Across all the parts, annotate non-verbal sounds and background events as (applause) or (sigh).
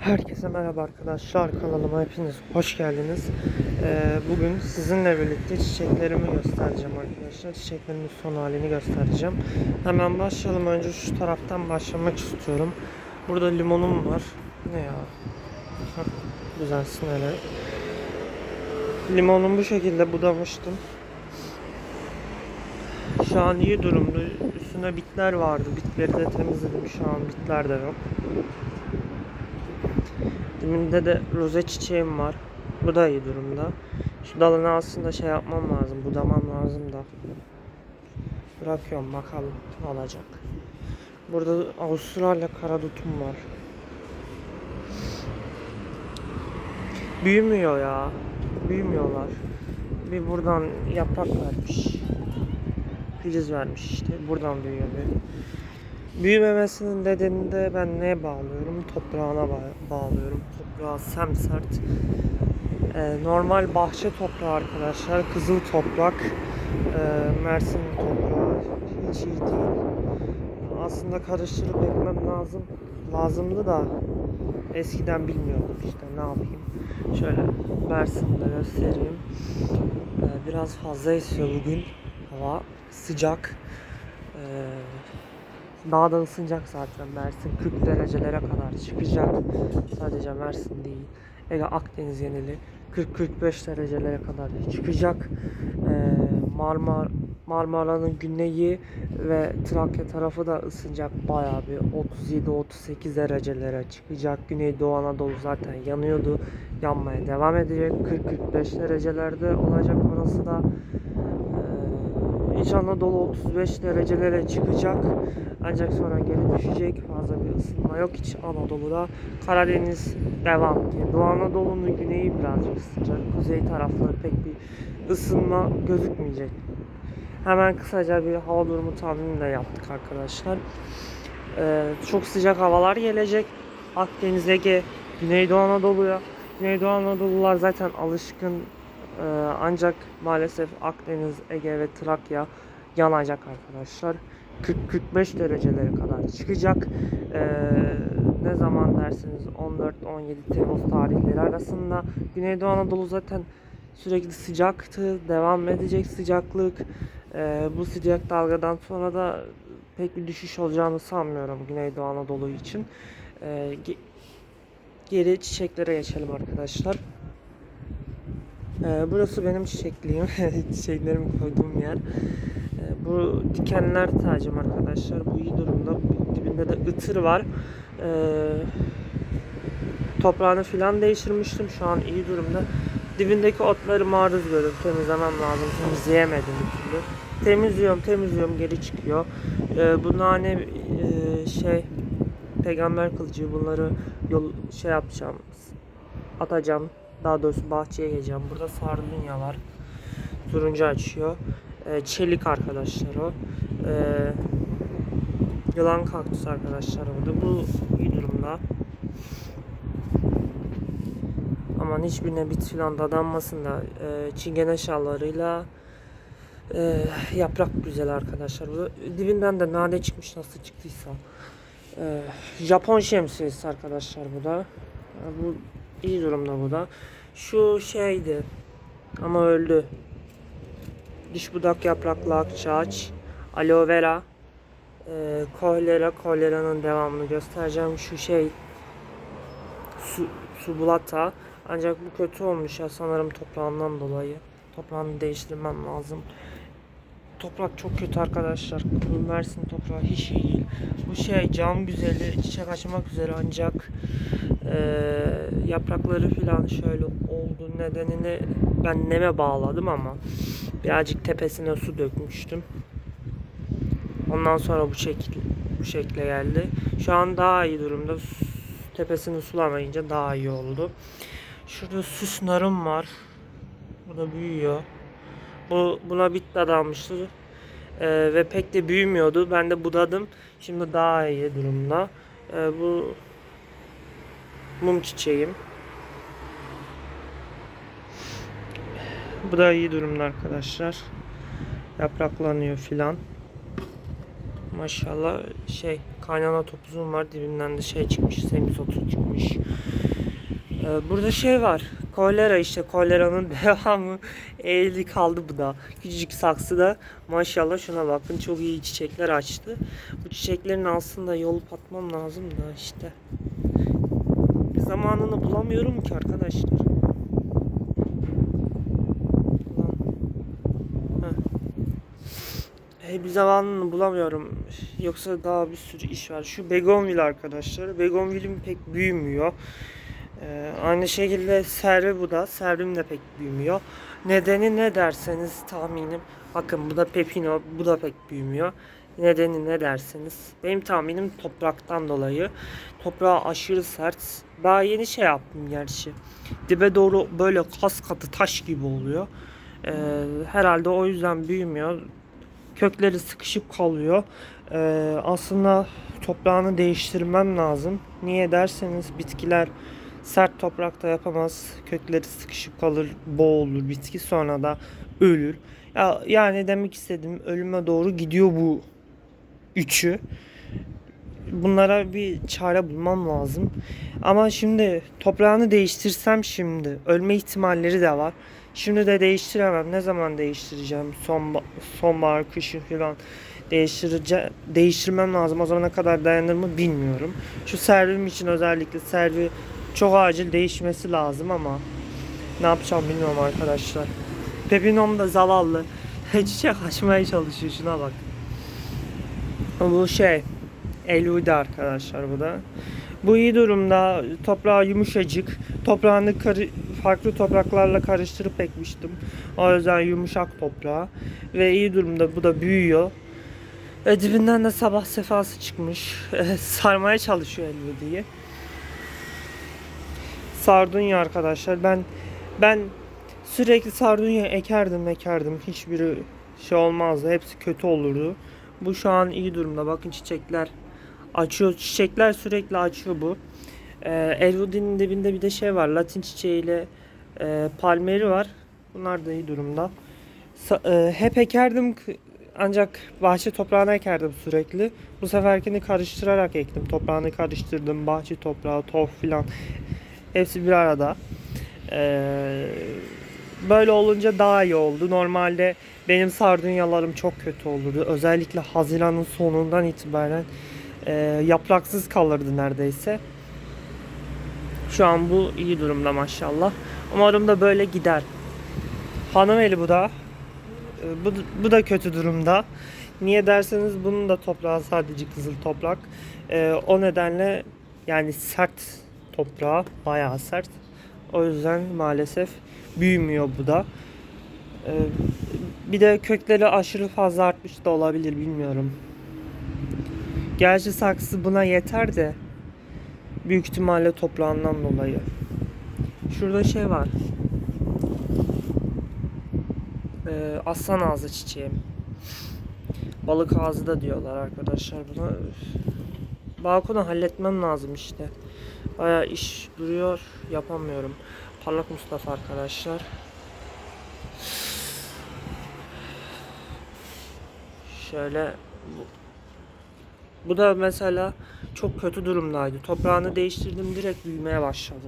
Herkese merhaba arkadaşlar kanalıma hepiniz hoş geldiniz. Ee, bugün sizinle birlikte çiçeklerimi göstereceğim arkadaşlar. Çiçeklerimin son halini göstereceğim. Hemen başlayalım. Önce şu taraftan başlamak istiyorum. Burada limonum var. Ne ya? Hah, Düzelsin hele. Limonumu bu şekilde budamıştım. Şu an iyi durumda. Üstüne bitler vardı. Bitleri de temizledim. Şu an bitler de yok. Dibinde de roze çiçeğim var. Bu da iyi durumda. Şu dalını aslında şey yapmam lazım. Budamam lazım da. Bırakıyorum bakalım ne olacak. Burada Avustralya karadutum var. Büyümüyor ya. Büyümüyorlar. Bir buradan yaprak vermiş. Filiz vermiş işte. Buradan büyüyor bir. Büyümemesinin nedenini de ben neye bağlıyorum? Toprağına ba- bağlıyorum. Toprağı semsert. Ee, normal bahçe toprağı arkadaşlar. Kızıl toprak. Ee, Mersin toprağı. Hiç iyi değil. Aslında karıştırıp ekmem lazım. Lazımdı da eskiden bilmiyordum işte ne yapayım. Şöyle Mersin'de göstereyim. Ee, biraz fazla esiyor bugün. Hava sıcak. Ee, daha da ısınacak zaten Mersin 40 derecelere kadar çıkacak. Sadece Mersin değil. Ege Akdeniz yenili 40-45 derecelere kadar çıkacak. Ee, Marmar Marmara'nın güneyi ve Trakya tarafı da ısınacak bayağı bir 37-38 derecelere çıkacak. Güneydoğu Anadolu zaten yanıyordu. Yanmaya devam edecek. 40-45 derecelerde olacak orası da. İç Anadolu 35 derecelere çıkacak. Ancak sonra geri düşecek. Fazla bir ısınma yok İç Anadolu'da. Karadeniz devam. Yani Doğu Anadolu'nun güneyi birazcık ısınacak. Kuzey tarafları pek bir ısınma gözükmeyecek. Hemen kısaca bir hava durumu tahmini de yaptık arkadaşlar. Ee, çok sıcak havalar gelecek. Akdeniz, Ege, Güneydoğu Anadolu'ya. Güneydoğu Anadolular zaten alışkın ancak maalesef Akdeniz, Ege ve Trakya yanacak arkadaşlar. 40-45 derecelere kadar çıkacak. Ee, ne zaman dersiniz 14-17 Temmuz tarihleri arasında. Güneydoğu Anadolu zaten sürekli sıcaktı. Devam edecek sıcaklık. Ee, bu sıcak dalgadan sonra da pek bir düşüş olacağını sanmıyorum Güneydoğu Anadolu için. Ee, ge- geri çiçeklere geçelim arkadaşlar. Ee, burası benim çiçekliğim. (laughs) Çiçeklerimi koyduğum yer. Ee, bu dikenler tacım arkadaşlar. Bu iyi durumda. Dibinde de ıtır var. Ee, toprağını filan değiştirmiştim. Şu an iyi durumda. Dibindeki otları maruz görüyorum. Temizlemem lazım. Temizleyemedim bir türlü. Temizliyorum, temizliyorum. Geri çıkıyor. Ee, bu nane e, şey peygamber kılıcı bunları yol şey yapacağım. Atacağım. Daha doğrusu bahçeye geleceğim. Burada sardunya var. Turuncu açıyor. Ee, çelik arkadaşlar o. Ee, yılan kaktüs arkadaşlar burada. Bu iyi durumda. Aman hiçbirine bit filan dadanmasın da e, çingene şallarıyla e, yaprak güzel arkadaşlar. Bu dibinden de nane çıkmış nasıl çıktıysa. E, Japon şemsiyesi arkadaşlar bu da. E, bu iyi durumda bu da. Şu şeydi ama öldü. Diş budak yapraklı akçaağaç, aloe vera, e, kolera, koleranın devamını göstereceğim. Şu şey su, subulata. Ancak bu kötü olmuş ya sanırım toprağından dolayı. Toprağını değiştirmem lazım. Toprak çok kötü arkadaşlar. Mersin toprağı hiç iyi değil. Bu şey cam güzeli, çiçek açmak üzere ancak eee, yaprakları falan şöyle oldu. Nedenini ben neme bağladım ama birazcık tepesine su dökmüştüm. Ondan sonra bu şekil bu şekle geldi. Şu an daha iyi durumda. Tepesini sulamayınca daha iyi oldu. Şurada süs narım var. Bu da büyüyor. Bu buna bit dadanmıştı. Ee, ve pek de büyümüyordu. Ben de budadım. Şimdi daha iyi durumda. Ee, bu mum çiçeğim. Bu da iyi durumda arkadaşlar. Yapraklanıyor filan. Maşallah şey kaynana topuzum var dibinden de şey çıkmış semizotu çıkmış. Ee, burada şey var kolera işte koleranın (laughs) devamı eğildi kaldı bu da. Küçücük saksıda maşallah şuna bakın çok iyi çiçekler açtı. Bu çiçeklerin aslında yolup atmam lazım da işte. Zamanını bulamıyorum ki arkadaşlar. Hey, bir zamanını bulamıyorum. Yoksa daha bir sürü iş var. Şu Begonville arkadaşlar. Begonville'im pek büyümüyor. Ee, aynı şekilde servi bu da. Servim de pek büyümüyor. Nedeni ne derseniz tahminim. Bakın bu da pepino. Bu da pek büyümüyor. Nedeni ne derseniz. Benim tahminim topraktan dolayı. Toprağı aşırı sert. Daha yeni şey yaptım gerçi. Dibe doğru böyle kas katı taş gibi oluyor. Ee, herhalde o yüzden büyümüyor. Kökleri sıkışıp kalıyor. Ee, aslında toprağını değiştirmem lazım. Niye derseniz bitkiler sert toprakta yapamaz. Kökleri sıkışıp kalır, boğulur bitki sonra da ölür. Ya, yani demek istedim ölüme doğru gidiyor bu üçü. Bunlara bir çare bulmam lazım. Ama şimdi toprağını değiştirsem şimdi ölme ihtimalleri de var. Şimdi de değiştiremem. Ne zaman değiştireceğim? Son sonbahar, kışın falan değiştirece değiştirmem lazım. O zamana kadar dayanır mı bilmiyorum. Şu servim için özellikle servi çok acil değişmesi lazım ama ne yapacağım bilmiyorum arkadaşlar. Pepinom da zavallı. (laughs) Çiçek açmaya çalışıyor şuna bak. Bu şey Elvida arkadaşlar bu da. Bu iyi durumda. Toprağı yumuşacık. Toprağını farklı topraklarla karıştırıp ekmiştim. O yüzden yumuşak toprağı. Ve iyi durumda. Bu da büyüyor. E, dibinden de sabah sefası çıkmış. (laughs) E, sarmaya çalışıyor Elvida'yı. Sardunya arkadaşlar. Ben ben sürekli sardunya ekerdim ekerdim. Hiçbiri şey olmazdı. Hepsi kötü olurdu. Bu şu an iyi durumda. Bakın çiçekler açıyor. Çiçekler sürekli açıyor bu. Ee, Elwood'in dibinde bir de şey var. Latin çiçeğiyle e, palmeri var. Bunlar da iyi durumda. Sa- e, hep ekerdim ancak bahçe toprağına ekerdim sürekli. Bu seferkini karıştırarak ektim. Toprağını karıştırdım. Bahçe toprağı, tof filan. Hepsi bir arada. Ee, böyle olunca daha iyi oldu. Normalde benim sardunyalarım çok kötü olurdu. Özellikle Haziran'ın sonundan itibaren e, yapraksız kalırdı neredeyse. Şu an bu iyi durumda maşallah. Umarım da böyle gider. Hanım eli bu da. E, Bu, bu da kötü durumda. Niye derseniz bunun da toprağı sadece kızıl toprak. E, o nedenle yani sert toprağı bayağı sert. O yüzden maalesef büyümüyor bu da. E, bir de kökleri aşırı fazla artmış da olabilir bilmiyorum. Gerçi saksı buna yeter de büyük ihtimalle toprağından dolayı. Şurada şey var. Ee, aslan ağzı çiçeği. Balık ağzı da diyorlar arkadaşlar buna. Balkonu halletmem lazım işte. Baya iş duruyor yapamıyorum. Parlak Mustafa arkadaşlar. Şöyle bu, bu da mesela çok kötü durumdaydı. Toprağını değiştirdim direkt büyümeye başladı.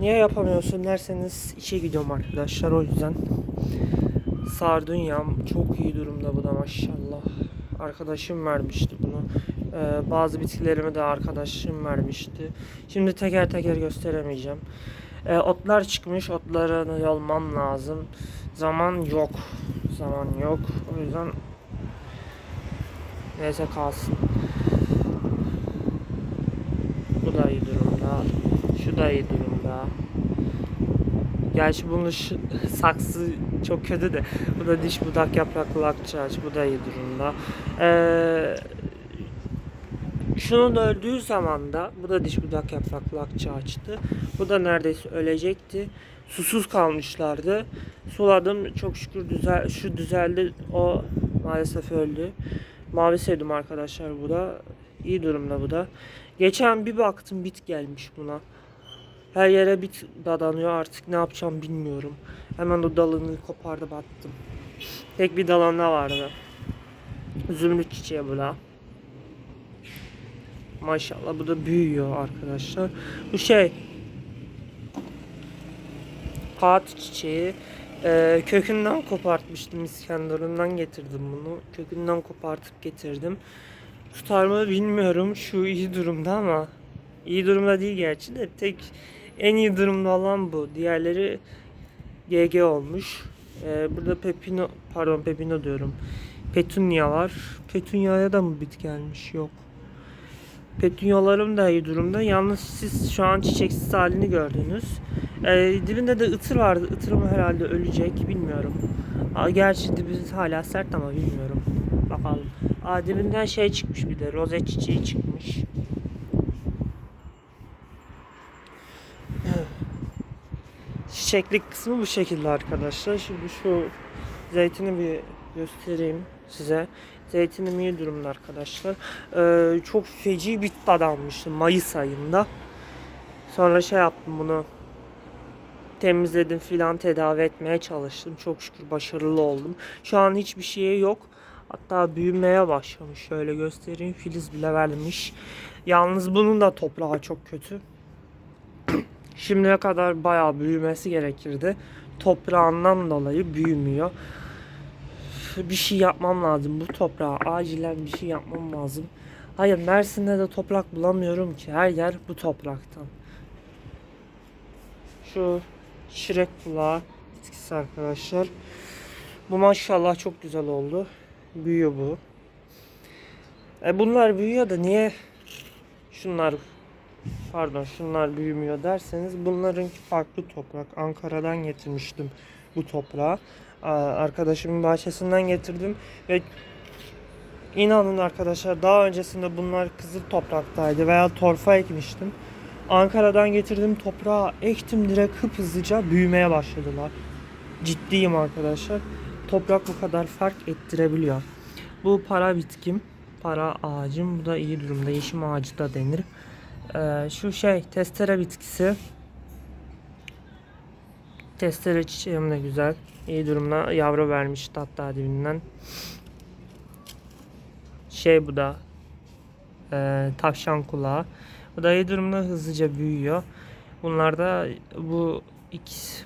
Niye yapamıyorsun derseniz işe gidiyorum arkadaşlar o yüzden. Sardunyam çok iyi durumda bu da maşallah. Arkadaşım vermişti bunu. Ee, bazı bitkilerimi de arkadaşım vermişti. Şimdi teker teker gösteremeyeceğim. Ee, otlar çıkmış. Otları yolmam lazım. Zaman yok. Zaman yok. O yüzden neyse kalsın. Bu da iyi durumda. Şu da iyi durumda. Gerçi bunun saksı çok kötü de. Bu da diş budak yapraklı akçaağaç. Bu da iyi durumda. Ee, şunun öldüğü zaman da bu da diş budak yapraklı akçaağaçtı. Bu da neredeyse ölecekti. Susuz kalmışlardı. Suladım. Çok şükür düzel şu düzeldi. O maalesef öldü. Mavi sevdim arkadaşlar bu da. İyi durumda bu da. Geçen bir baktım bit gelmiş buna. Her yere bit dadanıyor artık ne yapacağım bilmiyorum. Hemen o dalını kopardı battım. Tek bir dalanda vardı. Zümrüt çiçeği bu da. Maşallah bu da büyüyor arkadaşlar. Bu şey Kağıt çiçeği. Ee, kökünden kopartmıştım İskenderun'dan getirdim bunu. Kökünden kopartıp getirdim. Tutar mı bilmiyorum. Şu iyi durumda ama iyi durumda değil gerçi de tek en iyi durumda olan bu. Diğerleri GG olmuş. Ee, burada pepino pardon pepino diyorum. Petunya var. Petunya'ya da mı bit gelmiş? Yok. Petunyalarım da iyi durumda. Yalnız siz şu an çiçeksiz halini gördünüz. Ee, dibinde de ıtır vardı. Itırım herhalde ölecek. Bilmiyorum. Aa, gerçi dibi hala sert ama bilmiyorum. Bakalım. Aa, dibinden şey çıkmış bir de. Rozet çiçeği çıkmış. Çiçeklik kısmı bu şekilde arkadaşlar. Şimdi şu zeytini bir göstereyim size. Zeytinim iyi durumda arkadaşlar. Ee, çok feci bir tad almıştım Mayıs ayında. Sonra şey yaptım bunu temizledim filan tedavi etmeye çalıştım. Çok şükür başarılı oldum. Şu an hiçbir şeye yok. Hatta büyümeye başlamış. Şöyle göstereyim. Filiz bile vermiş. Yalnız bunun da toprağı çok kötü. (clears throat) Şimdiye kadar bayağı büyümesi gerekirdi. Toprağından dolayı büyümüyor. Bir şey yapmam lazım. Bu toprağa acilen bir şey yapmam lazım. Hayır Mersin'de de toprak bulamıyorum ki. Her yer bu topraktan. Şu şirek kulağı bitkisi arkadaşlar. Bu maşallah çok güzel oldu. Büyüyor bu. E bunlar büyüyor da niye şunlar pardon şunlar büyümüyor derseniz bunların farklı toprak. Ankara'dan getirmiştim bu toprağı. Arkadaşımın bahçesinden getirdim ve inanın arkadaşlar daha öncesinde bunlar kızıl topraktaydı veya torfa ekmiştim. Ankara'dan getirdim toprağı ektim direkt hızlıca büyümeye başladılar. Ciddiyim arkadaşlar. Toprak bu kadar fark ettirebiliyor. Bu para bitkim. Para ağacım. Bu da iyi durumda. Yeşim ağacı da denir. Ee, şu şey testere bitkisi. Testere çiçeğim de güzel. İyi durumda. Yavru vermişti hatta dibinden. Şey bu da. E, tavşan kulağı. Bu da iyi durumda hızlıca büyüyor. Bunlarda bu ikisi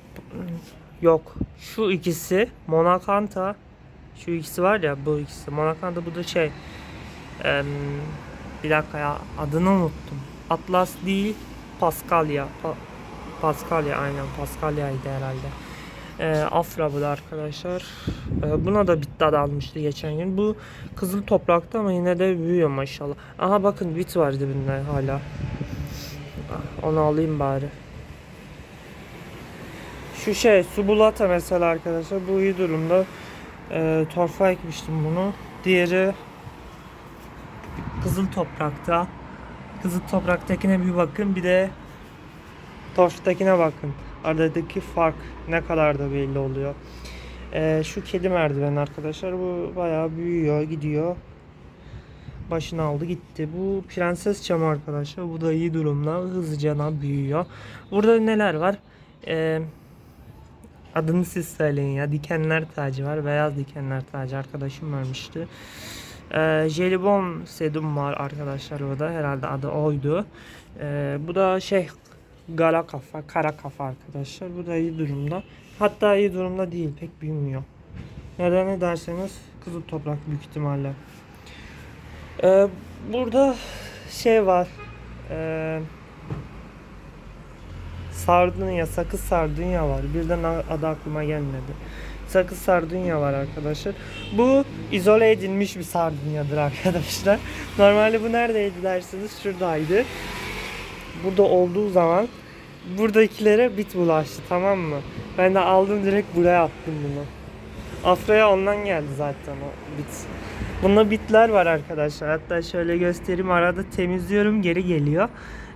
yok. Şu ikisi Monakanta. Şu ikisi var ya bu ikisi. Monakanta bu da şey. em, bir dakika ya adını unuttum. Atlas değil Paskalya. Pa- Paskalya aynen Paskalya'ydı herhalde. Ee, Afra bu da arkadaşlar. Ee, buna da bit dadı almıştı geçen gün. Bu kızıl toprakta ama yine de büyüyor maşallah. Aha bakın bit var dibinde hala. Onu alayım bari. Şu şey subulata mesela arkadaşlar bu iyi durumda. Ee, torfa ekmiştim bunu. Diğeri kızıl toprakta. Kızıl topraktakine bir bakın bir de torftakine bakın. Aradaki fark ne kadar da belli oluyor. Ee, şu kedi merdiven arkadaşlar bu bayağı büyüyor gidiyor. Başını aldı gitti. Bu prenses çamı arkadaşlar. Bu da iyi durumda. Hızlıca da büyüyor. Burada neler var? Ee, adını siz söyleyin ya. Dikenler tacı var. Beyaz dikenler tacı arkadaşım vermişti. Ee, jelibon sedum var arkadaşlar orada. Herhalde adı oydu. Ee, bu da şey Gala kafa, kara kafa arkadaşlar. Bu da iyi durumda. Hatta iyi durumda değil, pek büyümüyor. Neden ne derseniz kızıl toprak büyük ihtimalle. Ee, burada şey var. Ee, sardunya, sakız sardunya var. Birden adı aklıma gelmedi. Sakız sardunya var arkadaşlar. Bu izole edilmiş bir sardunyadır arkadaşlar. Normalde bu neredeydi derseniz şuradaydı. Burada olduğu zaman buradakilere bit bulaştı tamam mı? Ben de aldım direkt buraya attım bunu. Afra'ya ondan geldi zaten o bit. Bunda bitler var arkadaşlar. Hatta şöyle göstereyim. Arada temizliyorum geri geliyor.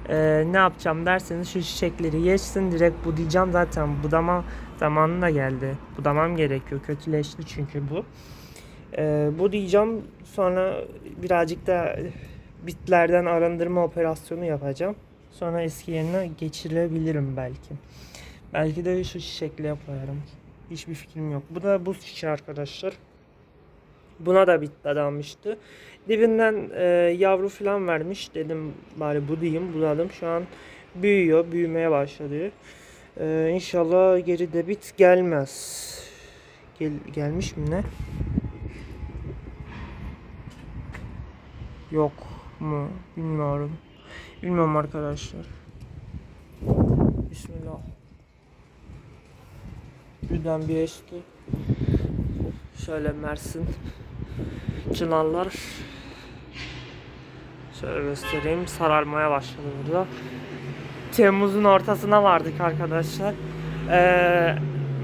Ee, ne yapacağım derseniz şu çiçekleri geçsin direkt budayacağım. Zaten budama zamanı da geldi. Budamam gerekiyor. Kötüleşti çünkü bu. Ee, budayacağım. Sonra birazcık da bitlerden arındırma operasyonu yapacağım. Sonra eski yerine geçirebilirim belki. Belki de şu çiçekliğe koyarım. Hiçbir fikrim yok. Bu da buz çiçeği arkadaşlar. Buna da bit dadanmıştı. Dibinden e, yavru falan vermiş. Dedim bari budayım. Budadım. Şu an büyüyor. Büyümeye başladı. E, inşallah geri de bit gelmez. Gel, gelmiş mi ne? Yok mu? Bilmiyorum. Bilmiyorum arkadaşlar. Bismillah. Birden bir esti. Şöyle Mersin. Çınarlar. Şöyle göstereyim. Sararmaya başladı burada. Temmuz'un ortasına vardık arkadaşlar. Ee,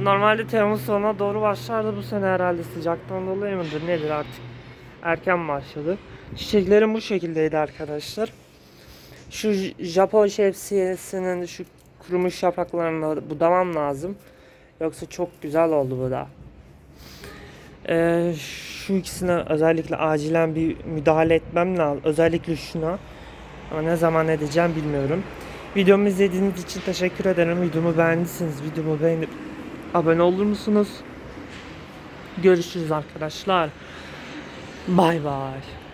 normalde Temmuz sonuna doğru başlardı. Bu sene herhalde sıcaktan dolayı mıdır nedir artık. Erken başladı. Çiçeklerim bu şekildeydi arkadaşlar. Şu Japon şemsiyesinin şu kurumuş yapraklarını budamam lazım. Yoksa çok güzel oldu bu da. Ee, şu ikisine özellikle acilen bir müdahale etmem lazım. Özellikle şuna. Ama ne zaman edeceğim bilmiyorum. Videomu izlediğiniz için teşekkür ederim. Videomu beğendiyseniz videomu beğenip abone olur musunuz? Görüşürüz arkadaşlar. Bay bay.